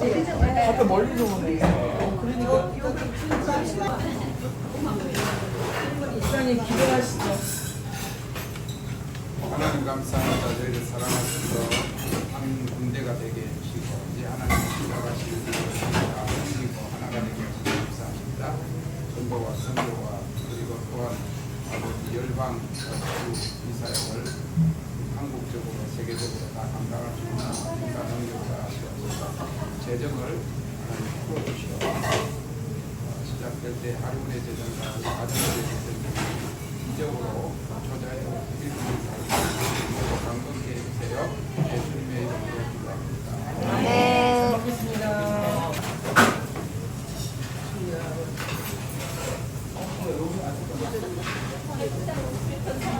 밖에 멀리서 오네. 그러니까 목사님 기도하시죠. 하나님 감사합니다. 저희를 사랑하셔서 한 군대가 되게 해주시고 이제 하나님 기도하실 다 하시고 하나가 되게 감사합니다. 전도와 선교와 그리고 또한 아버지 열방 주 이사역을 한국적으로 세계적으로 다 감당할 수 있는 능력자 하시옵소서 재정을 하나님 풀어주시오 어, 시작될 때 하루의 재정과 가정의 재정 이적으로 초자에 일분을 강건케 해주세요. 예수님의 이름으로 기도합니다. 네. 먹겠습니다. 여기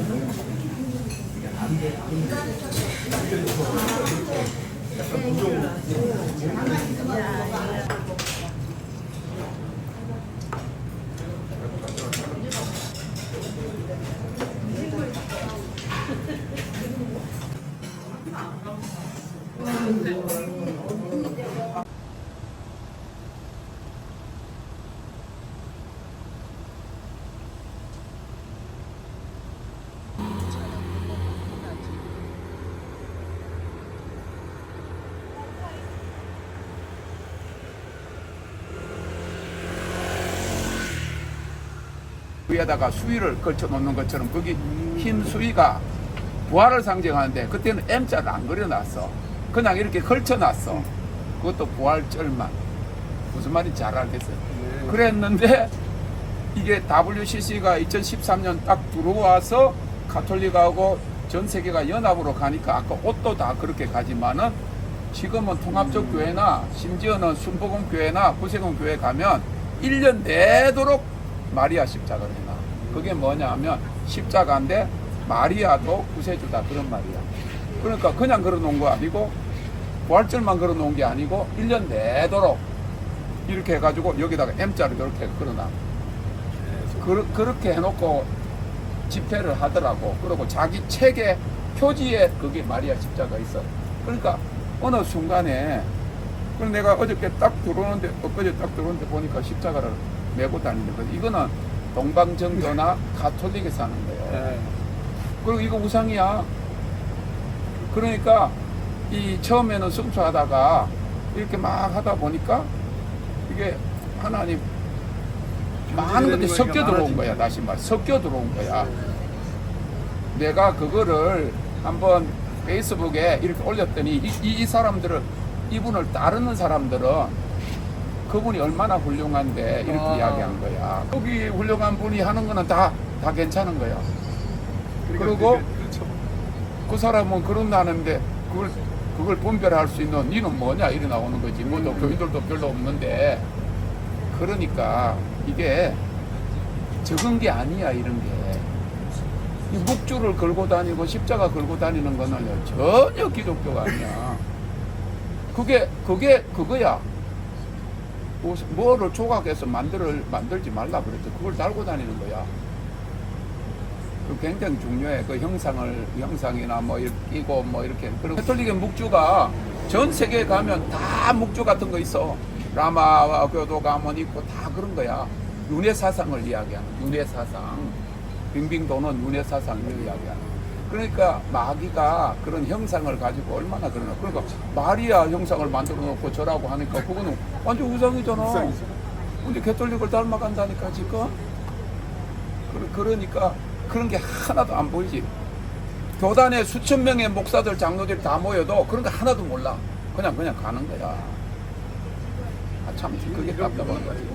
네. 위에다가 수위를 걸쳐 놓는 것처럼 거기 흰 수위가 부활을 상징하는데 그때는 M자를 안 그려놨어. 그냥 이렇게 걸쳐놨어. 그것도 부활절만. 무슨 말인지 잘 알겠어요. 그랬는데 이게 WCC가 2013년 딱 들어와서 가톨릭하고 전 세계가 연합으로 가니까 아까 옷도 다 그렇게 가지만은 지금은 통합적 교회나 심지어는 순복음 교회나 구세군 교회 가면 1년 내도록 마리아 십자가를 해놔. 그게 뭐냐 하면 십자가인데 마리아도 구세주다 그런 말이야. 그러니까 그냥 걸어 놓은 거 아니고 부활절만 걸어 놓은 게 아니고 1년 내도록 이렇게 해가지고 여기다가 M자를 이렇게 걸어놔. 그, 그렇게 해놓고 집회를 하더라고. 그리고 자기 책에 표지에 그게 마리아 십자가 있어. 그러니까 어느 순간에 그래서 내가 어저께 딱 들어오는데 엊그제 딱 들어오는데 보니까 십자가를 메고 다니는 거지. 이거는 동방정교나 가톨릭에서 하는 거예요. 그리고 이거 우상이야. 그러니까 이 처음에는 순수하다가 이렇게 막 하다 보니까 이게 하나님 많은 것들이 섞여 들어온 거야. 다시 말 섞여 들어온 거야. 내가 그거를 한번 페이스북에 이렇게 올렸더니 이, 이, 이 사람들을 이분을 따르는 사람들은 그분이 얼마나 훌륭한데 이렇게 아. 이야기한 거야. 여기 훌륭한 분이 하는 거는 다, 다 괜찮은 거야. 그리고 그 사람은 그런다는데 그걸 그걸 분별할 수 있는 니는 뭐냐 이래 나오는 거지. 뭐또 교인들도 별로 없는데 그러니까 이게 적은 게 아니야 이런 게. 이 묵주를 걸고 다니고 십자가 걸고 다니는 거는 전혀 기독교가 아니야. 그게 그게 그거야. 뭐- 뭐를 조각해서 만들어 만들지 말라 그랬죠. 그걸 달고 다니는 거야. 그 굉장히 중요해. 그 형상을 형상이나 뭐 끼고 뭐 이렇게. 그리고 캐톨릭의 묵주가 전 세계에 가면 다 묵주 같은 거 있어. 라마 교도가 뭐 있고 다 그런 거야. 윤회 사상을 이야기하는 윤회 사상. 빙빙 도는 윤회 사상을 이야기하는. 그러니까 마귀가 그런 형상을 가지고 얼마나 그러나. 그러니까 마리아 형상을 만들어 놓고 저라고 하니까 그거는 완전 우상이잖아. 우상이죠. 근데 캐톨릭을 닮아간다니까 지금. 그러- 그러니까 그런 게 하나도 안 보이지. 교단에 수천 명의 목사들 장로들이 다 모여도 그런 거 하나도 몰라. 그냥 그냥 가는 거야. 아, 참 그게 답답한 거지.